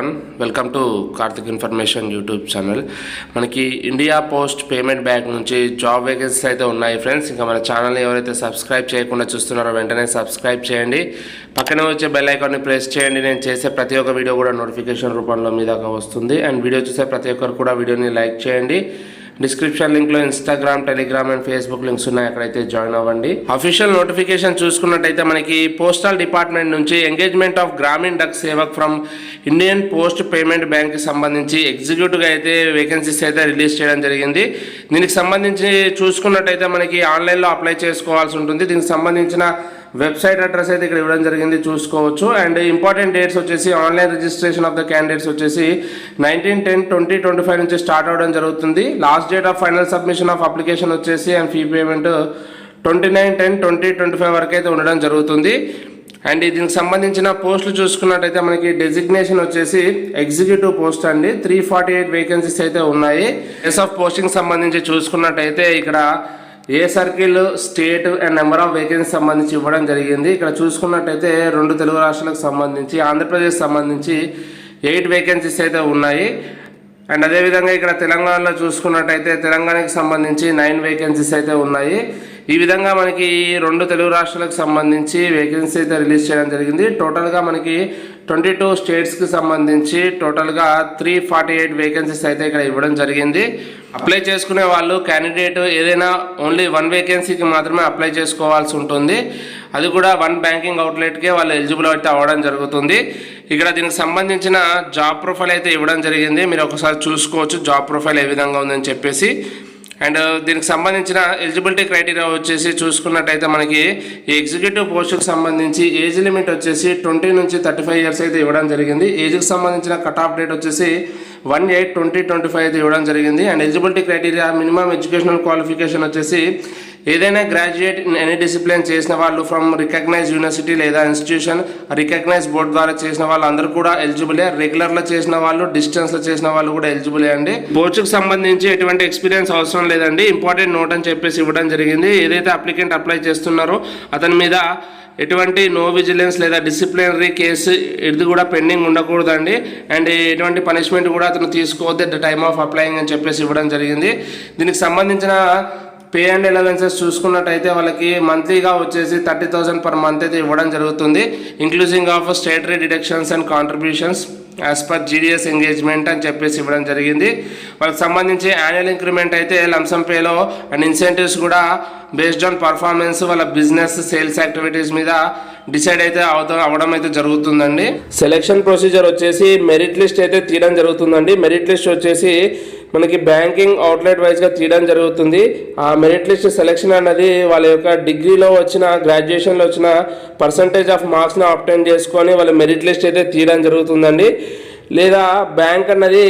Everyone welcome to Karthik information YouTube channel మనకి India post payment bank నుంచి job vacancies అయితే ఉన్నాయి friends ఇంకా మన ఛానల్ని ఎవరైతే సబ్స్క్రైబ్ చేయకుండా చూస్తున్నారో వెంటనే సబ్స్క్రైబ్ చేయండి. పక్కనే వచ్చే బెల్ ఐకాన్ని ప్రెస్ చేయండి. నేను చేసే ప్రతి ఒక్క వీడియో కూడా నోటిఫికేషన్ రూపంలో మీ దాకా వస్తుంది. అండ్ వీడియో చూసే ప్రతి ఒక్కరు కూడా వీడియోని లైక్ చేయండి. Description లింక్లో Instagram Telegram and Facebook links ఉన్నాయి. అక్కడైతే జాయిన్ అవ్వండి. అఫీషియల్ నోటిఫికేషన్ చూసుకున్నట్టయితే మనకి పోస్టల్ డిపార్ట్మెంట్ నుంచి engagement of Gramin Dak Sevak from Indian post payment బ్యాంక్కి సంబంధించి ఎగ్జిక్యూటివ్గా అయితే వేకెన్సీస్ అయితే రిలీజ్ చేయడం జరిగింది. దీనికి సంబంధించి చూసుకున్నట్టయితే మనకి ఆన్లైన్లో అప్లై చేసుకోవాల్సి ఉంటుంది. దీనికి సంబంధించిన వెబ్సైట్ అడ్రస్ అయితే ఇక్కడ ఇవ్వడం జరిగింది చూసుకోవచ్చు. అండ్ ఇంపార్టెంట్ డేట్స్ వచ్చేసి online registration of the candidates వచ్చేసి nineteen ten twenty twenty five నుంచి స్టార్ట్ అవ్వడం జరుగుతుంది. Last date of final submission of application వచ్చేసి and fee payment twenty nine ten twenty twenty five వరకు అయితే ఉండడం జరుగుతుంది. అండ్ దీనికి సంబంధించిన పోస్టులు చూసుకున్నట్టయితే మనకి డెసిగ్నేషన్ వచ్చేసి ఎగ్జిక్యూటివ్ పోస్ట్ అండి. త్రీ ఫార్టీ ఎయిట్ వేకెన్సీస్ అయితే ఉన్నాయి. ఎస్ ఆఫ్ పోస్టింగ్ సంబంధించి చూసుకున్నట్టయితే ఇక్కడ ఏ circle state and number of vacancy సంబంధించి ఇవ్వడం జరిగింది. ఇక్కడ చూసుకున్నట్టయితే రెండు తెలుగు రాష్ట్రాలకు సంబంధించి ఆంధ్రప్రదేశ్ సంబంధించి ఎయిట్ వేకెన్సీస్ అయితే ఉన్నాయి. అండ్ అదేవిధంగా ఇక్కడ తెలంగాణలో చూసుకున్నట్టయితే తెలంగాణకి సంబంధించి నైన్ వేకెన్సీస్ అయితే ఉన్నాయి. ఈ విధంగా మనకి రెండు తెలుగు రాష్ట్రాలకు సంబంధించి వేకెన్సీ అయితే రిలీజ్ చేయడం జరిగింది. టోటల్గా మనకి ట్వంటీ టూ స్టేట్స్కి సంబంధించి టోటల్గా త్రీ ఫార్టీ ఎయిట్ వేకెన్సీస్ అయితే ఇక్కడ ఇవ్వడం జరిగింది. అప్లై చేసుకునే వాళ్ళు క్యాండిడేట్ ఏదైనా ఓన్లీ వన్ వేకెన్సీకి మాత్రమే అప్లై చేసుకోవాల్సి ఉంటుంది. అది కూడా వన్ బ్యాంకింగ్ అవుట్లెట్కే వాళ్ళు ఎలిజిబుల్ అయితే అవ్వడం జరుగుతుంది. ఇక్కడ దీనికి సంబంధించిన జాబ్ ప్రొఫైల్ అయితే ఇవ్వడం జరిగింది. మీరు ఒకసారి చూసుకోవచ్చు జాబ్ ప్రొఫైల్ ఏ విధంగా ఉందని చెప్పేసి. అండ్ uh, దీనికి సంబంధించిన ఎలిజిబిలిటీ క్రైటీరియా వచ్చేసి చూసుకున్నట్టయితే మనకి ఈ ఎగ్జిక్యూటివ్ పోస్టుకు సంబంధించి ఏజ్ లిమిట్ వచ్చేసి ట్వంటీ నుంచి థర్టీ ఫైవ్ ఇయర్స్ అయితే ఇవ్వడం జరిగింది. ఏజ్కి సంబంధించిన కట్ ఆఫ్ డేట్ వచ్చేసి one eight twenty twenty five అయితే ఇవ్వడం జరిగింది. And eligibility criteria minimum educational qualification వచ్చేసి ఏదైనా గ్రాడ్యుయేట్ ఇన్ ఎనీ డిసిప్లిన్ చేసిన వాళ్ళు ఫ్రమ్ రికగ్నైజ్ యూనివర్సిటీ లేదా ఇన్స్టిట్యూషన్ రికగ్నైజ్ బోర్డు ద్వారా చేసిన వాళ్ళు అందరూ కూడా ఎలిజిబులే రెగ్యులర్లో చేసిన వాళ్ళు డిస్టెన్స్లో చేసిన వాళ్ళు కూడా ఎలిజిబులే అండి. పోస్టుకు సంబంధించి ఎటువంటి ఎక్స్పీరియన్స్ అవసరం లేదండి. ఇంపార్టెంట్ నోట్ అని చెప్పేసి ఇవ్వడం జరిగింది. ఏదైతే అప్లికెంట్ అప్లై చేస్తున్నారో అతని మీద ఎటువంటి నో విజిలెన్స్ లేదా డిసిప్లినరీ కేసు ఇది కూడా పెండింగ్ ఉండకూడదండి. అండ్ ఎటువంటి పనిష్మెంట్ కూడా అతను తీసుకోవద్దు. ద టైమ్ ఆఫ్ అప్లయింగ్ అని చెప్పేసి ఇవ్వడం జరిగింది. దీనికి సంబంధించిన పే అండ్ ఎలవెన్సెస్ చూసుకున్నట్టయితే వాళ్ళకి మంత్లీగా వచ్చేసి థర్టీ థౌసండ్ పర్ మంత్ అయితే ఇవ్వడం జరుగుతుంది. Including of statutory deductions and contributions as per GDS engagement అని చెప్పేసి ఇవ్వడం జరిగింది. వాళ్ళకి సంబంధించి యాన్యువల్ ఇంక్రిమెంట్ అయితే లంసం పేలో అండ్ ఇన్సెంటివ్స్ కూడా బేస్డ్ ఆన్ పర్ఫార్మెన్స్ వాళ్ళ బిజినెస్ సేల్స్ యాక్టివిటీస్ మీద డిసైడ్ అయితే అవుతా అవడం అయితే జరుగుతుందండి. సెలెక్షన్ ప్రొసీజర్ వచ్చేసి మెరిట్ లిస్ట్ అయితే తీయడం జరుగుతుందండి. మెరిట్ లిస్ట్ వచ్చేసి మనకి బ్యాంకింగ్ అవుట్లెట్ వైజ్గా తీయడం జరుగుతుంది. ఆ మెరిట్ లిస్ట్ సెలెక్షన్ అన్నది వాళ్ళ యొక్క డిగ్రీలో వచ్చిన గ్రాడ్యుయేషన్లో వచ్చిన పర్సంటేజ్ ఆఫ్ మార్క్స్ని అప్టైన్ చేసుకొని వాళ్ళ మెరిట్ లిస్ట్ అయితే తీయడం జరుగుతుందండి. లేదా బ్యాంక్ అన్నది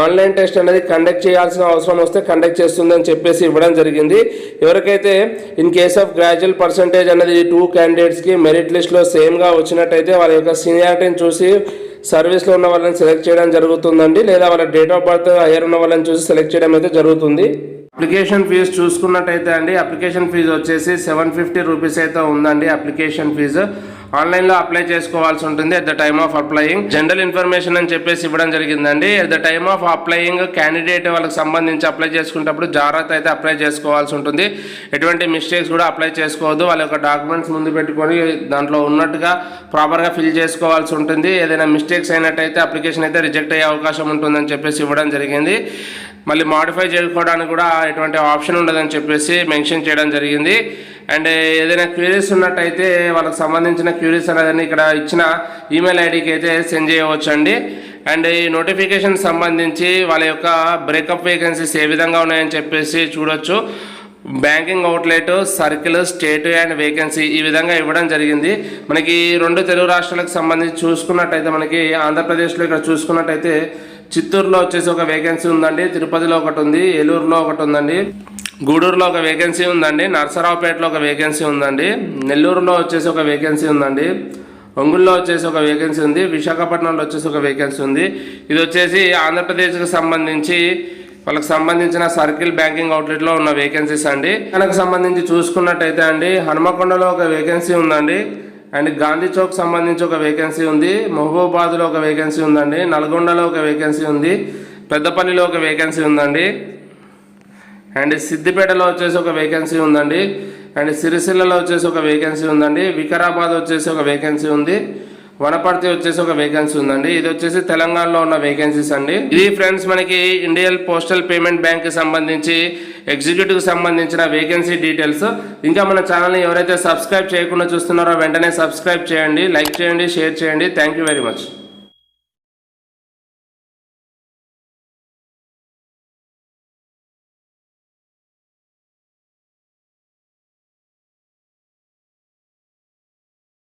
ఆన్లైన్ టెస్ట్ అనేది కండక్ట్ చేయాల్సిన అవసరం వస్తే కండక్ట్ చేస్తుందని చెప్పేసి ఇవ్వడం జరిగింది. ఎవరికైతే in case of gradual percentage అనేది టూ క్యాండిడేట్స్కి మెరిట్ లిస్ట్లో సేమ్గా వచ్చినట్టయితే వాళ్ళ యొక్క సీనియారిటీని చూసి సర్వీస్లో ఉన్న వాళ్ళని సెలెక్ట్ చేయడం జరుగుతుందండి లేదా వాళ్ళ డేట్ ఆఫ్ బర్త్ హైయర్ ఉన్న వాళ్ళని చూసి సెలెక్ట్ చేయడం అయితే జరుగుతుంది. అప్లికేషన్ ఫీజు చూసుకున్నట్టయితే అండి అప్లికేషన్ ఫీజు వచ్చేసి సెవెన్ ఫిఫ్టీ రూపీస్ అయితే ఉందండి అప్లికేషన్ ఫీజు. ఆన్లైన్లో అప్లై చేసుకోవాల్సి ఉంటుంది at the time of applying. General information అని చెప్పేసి ఇవ్వడం జరిగిందండి. At the time of applying candidate వాళ్ళకి సంబంధించి అప్లై చేసుకునేటప్పుడు జాగ్రత్త అయితే అప్లై చేసుకోవాల్సి ఉంటుంది. ఎటువంటి మిస్టేక్స్ కూడా అప్లై చేసుకోవద్దు. వాళ్ళ యొక్క డాక్యుమెంట్స్ ముందు పెట్టుకొని దాంట్లో ఉన్నట్టుగా ప్రాపర్గా ఫిల్ చేసుకోవాల్సి ఉంటుంది. ఏదైనా మిస్టేక్స్ అయినట్టయితే అప్లికేషన్ అయితే రిజెక్ట్ అయ్యే అవకాశం ఉంటుందని చెప్పేసి ఇవ్వడం జరిగింది. మళ్ళీ మాడిఫై చేసుకోవడానికి కూడా ఎటువంటి ఆప్షన్ ఉండదని చెప్పేసి మెన్షన్ చేయడం జరిగింది. అండ్ ఏదైనా క్యూరీస్ ఉన్నట్టయితే వాళ్ళకి సంబంధించిన క్యూరీస్ అనేది ఇక్కడ ఇచ్చిన ఈమెయిల్ ఐడికి అయితే సెండ్ చేయవచ్చండి. అండ్ ఈ నోటిఫికేషన్ సంబంధించి వాళ్ళ యొక్క బ్రేకప్ వేకెన్సీస్ ఏ విధంగా ఉన్నాయని చెప్పేసి చూడొచ్చు. Banking outlet circle state and vacancy ఈ విధంగా ఇవ్వడం జరిగింది. మనకి రెండు తెలుగు రాష్ట్రాలకు సంబంధించి చూసుకున్నట్టయితే మనకి ఆంధ్రప్రదేశ్లో ఇక్కడ చూసుకున్నట్టయితే చిత్తూరులో వచ్చేసి ఒక వేకెన్సీ ఉందండి తిరుపతిలో ఒకటి ఉంది ఏలూరులో ఒకటి ఉందండి గూడూరులో ఒక వేకెన్సీ ఉందండి నర్సరావుపేటలో ఒక వేకెన్సీ ఉందండి నెల్లూరులో వచ్చేసి ఒక వేకెన్సీ ఉందండి ఒంగుల్లో వచ్చేసి ఒక వేకెన్సీ ఉంది విశాఖపట్నంలో వచ్చేసి ఒక వేకెన్సీ ఉంది. ఇది వచ్చేసి ఆంధ్రప్రదేశ్కి సంబంధించి వాళ్ళకి సంబంధించిన సర్కిల్ బ్యాంకింగ్ అవుట్లెట్లో ఉన్న వేకెన్సీస్ అండి. మనకు సంబంధించి చూసుకున్నట్టయితే అండి హనుమకొండలో ఒక వేకెన్సీ ఉందండి. అండ్ గాంధీ చౌక్ సంబంధించి ఒక వేకెన్సీ ఉంది. మహబూబాబాద్లో ఒక వేకెన్సీ ఉందండి. నల్గొండలో ఒక వేకెన్సీ ఉంది. పెద్దపల్లిలో ఒక వేకెన్సీ ఉందండి. అండ్ సిద్దిపేటలో వచ్చేసి ఒక వేకెన్సీ ఉందండి. అండ్ సిరిసిల్లలో వచ్చేసి ఒక వేకెన్సీ ఉందండి. వికారాబాద్ వచ్చేసి ఒక వేకెన్సీ ఉంది. వనపర్తి వచ్చేసి ఒక వేకెన్సీ ఉందండి. ఇది వచ్చేసి తెలంగాణలో ఉన్న వేకెన్సీస్ అండి. ఇది ఫ్రెండ్స్ మనకి ఇండియన్ పోస్టల్ పేమెంట్ బ్యాంక్ సంబంధించి ఎగ్జిక్యూటివ్ సంబంధించిన వేకెన్సీ డీటెయిల్స్ ఇంకా మన ఛానల్ని ఎవరైతే సబ్స్క్రైబ్ చేయకుండా చూస్తున్నారో వెంటనే సబ్స్క్రైబ్ చేయండి లైక్ చేయండి షేర్ చేయండి. Thank you very much